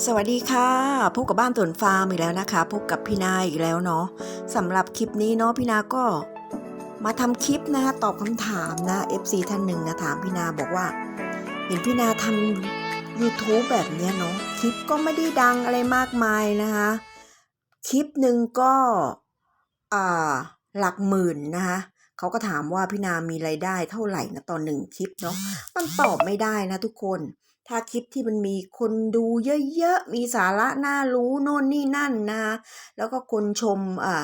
สวัสดีค่ะพบกับบ้านตวนฟาร์มอีกแล้วนะคะพบกับพี่นาอีกแล้วเนาะสำหรับคลิปนี้เนาะพี่นาก็มาทำคลิปนะตอบคำถามนะ FC ท่านหนึ่งนะถามพี่นาบอกว่า เห็นพี่นาทำ YouTube แบบเนี้ยเนาะคลิปก็ไม่ได้ดังอะไรมากมายนะคะคลิปหนึ่งก็อ่าหลักหมื่นนะคะเขาก็ถามว่าพี่นามีรายได้เท่าไหร่นะตอนหนึ่งคลิปเนาะมันตอบไม่ได้นะทุกคน ถ้าคลิปที่มันมีคนดูเยอะๆ มีสาระน่ารู้โน่นนี่นั่นนะคะแล้วก็คนชมอ่า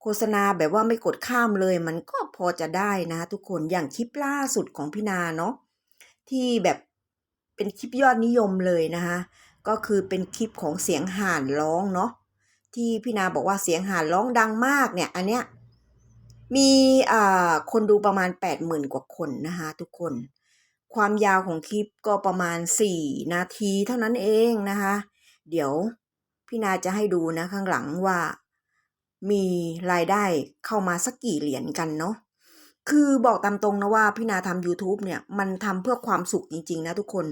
โฆษณาแบบว่าไม่กดข้ามเลย มันก็พอจะได้นะทุกคนอย่างคลิปล่าสุดของพี่นาเนาะที่แบบเป็นคลิปยอดนิยมเลยนะคะก็คือเป็นคลิปของเสียงห่านร้องเนาะที่พี่นาบอกว่าเสียงห่านร้องดังมากเนี่ยอันเนี้ยมีอ่าคนดูประมาณ 80,000 กว่าคนนะคะทุกคน ความยาวของคลิปก็ประมาณ 4 นาทีเท่านั้นเองนะคะ เดี๋ยวพี่นาจะให้ดูนะข้างหลังว่า มีรายได้เข้ามาสักกี่เหรียญกันเนาะคือบอกตามตรงนะว่าพี่นาทำ YouTube เนี่ยมันทำเพื่อความสุขจริง ๆ นะทุกคน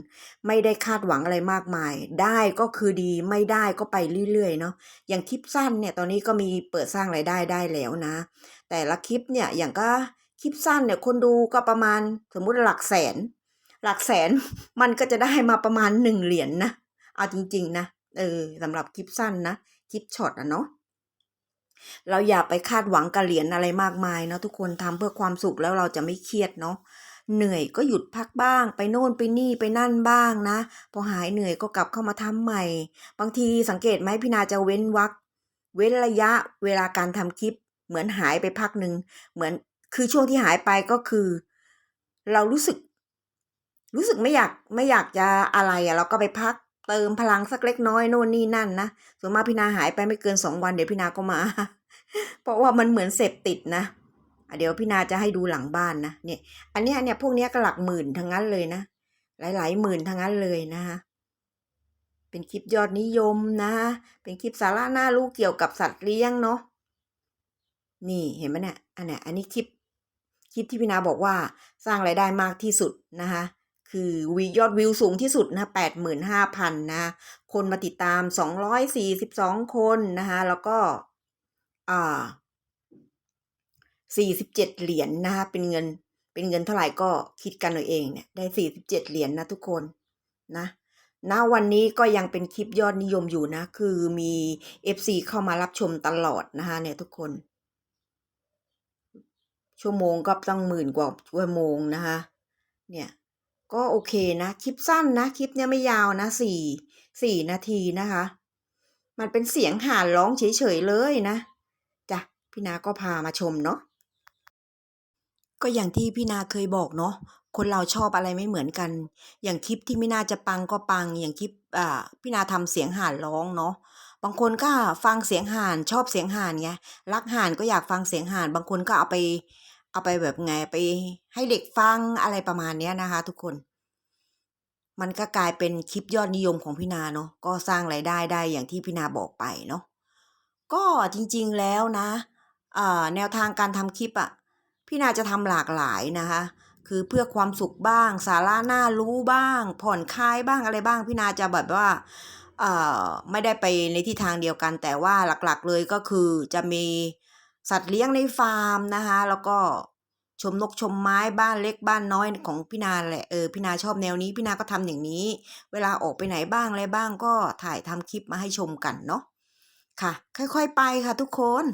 ไม่ได้คาดหวังอะไรมากมาย ได้ก็คือดีไม่ได้ก็ไปเรื่อย ๆ เนาะอย่างคลิปสั้นเนี่ยตอนนี้ก็มีเปิดสร้างรายได้ได้แล้วนะ แต่ละคลิปเนี่ยอย่างก็คลิปสั้นเนี่ยคนดูก็ประมาณสมมุติหลักแสน หลักแสนมันก็จะได้มาประมาณ1เหรียญนะ เอาจริง ๆ นะ เออสำหรับคลิปสั้นนะ คลิปช็อตอะเนาะเราอย่าไปคาดหวังกับเหรียญอะไรมากมายเนาะทุกคนทำเพื่อความสุขแล้วเราจะไม่เครียดเนาะเหนื่อยก็หยุดพักบ้าง ไปโน่นไปนี่ไปนั่นบ้างนะ พอหายเหนื่อยก็กลับเข้ามาทำใหม่ บางทีสังเกตไหมพี่นาจะเว้นวรรคเว้นระยะเวลาการทำคลิป เหมือนหายไปพักหนึ่งเหมือนคือช่วงที่หายไปก็คือ เรารู้สึก รู้สึกไม่อยากไม่อยากจะอะไรอะเราก็ไปพักเติมพลังสักเล็กน้อยโน่นนี่นั่นนะส่วนมากพี่นาหายไปไม่เกิน2วันเดี๋ยวพี่นาก็มา เพราะว่ามันเหมือนเสพติดนะเดี๋ยวพี่นาจะให้ดูหลังบ้านนะเนี่ย อันนี้เนี่ยพวกนี้ก็หลักหมื่นทั้งนั้นเลยนะหลาย ๆ หมื่นทั้งนั้นเลยนะคะเป็นคลิปยอดนิยมนะเป็นคลิปสาระน่ารู้เกี่ยวกับสัตว์เลี้ยงเนาะนี่เห็นไหมเนี่ยอันเนี้ยอันนี้คลิปคลิปที่พี่นาบอกว่าสร้างรายได้มากที่สุดนะคะ คือวียอดวิวสูงที่สุดนะ85,000 นะ คนมาติดตาม 242 คนนะคะแล้วก็อ่า47 เหรียญนะคะเป็นเงินเป็นเงินเท่าไหร่ก็คิดกันเอาเองเนี่ยได้ 47 เหรียญนะทุกคนนะณวันนี้ก็ยังเป็นคลิปยอดนิยมอยู่นะ คือมี FC เข้ามารับชมตลอดนะคะเนี่ยทุกคน ชั่วโมงก็ตั้งหมื่นกว่าชั่วโมงนะคะเนี่ย ก็โอเคนะ คลิปสั้นนะ คลิปเนี้ยไม่ยาวนะ4 4นาทีนะคะ มันเป็นเสียงห่านร้องเฉยๆเลยนะจ้ะพี่นาก็พามาชมเนาะก็อย่างที่พี่นาเคยบอกเนาะคนเราชอบอะไรไม่เหมือนกัน อย่างคลิปที่ไม่น่าจะปังก็ปัง อย่างคลิปอ่าพี่นาทำเสียงห่านร้องเนาะบางคนก็ฟังเสียงห่านชอบเสียงห่านไงรักห่านก็อยากฟังเสียงห่าน บางคนก็เอาไป เอาไปแบบไงไปให้เด็กฟังอะไรประมาณเนี้ยนะคะ ทุกคน มันก็กลายเป็นคลิปยอดนิยมของพี่นาเนาะก็สร้างรายได้ได้อย่างที่พี่นาบอกไปเนาะก็จริงๆแล้วนะแนวทางการทำคลิปอะพี่นาจะทำหลากหลายนะคะ คือเพื่อความสุขบ้าง สาระน่ารู้บ้าง ผ่อนคลายบ้างอะไรบ้าง พี่นาจะแบบว่าไม่ได้ไปในทิศทางเดียวกัน แต่ว่าหลักๆเลยก็คือจะมี สัตว์เลี้ยงในฟาร์มนะคะ แล้วก็ชมนกชมไม้บ้านเล็กบ้านน้อยของพี่นาแหละเออพี่นาชอบแนวนี้พี่นาก็ทำอย่างนี้ เวลาออกไปไหนบ้างอะไรบ้างก็ถ่ายทำคลิปมาให้ชมกันเนาะค่ะ ค่อยๆไปค่ะทุกคน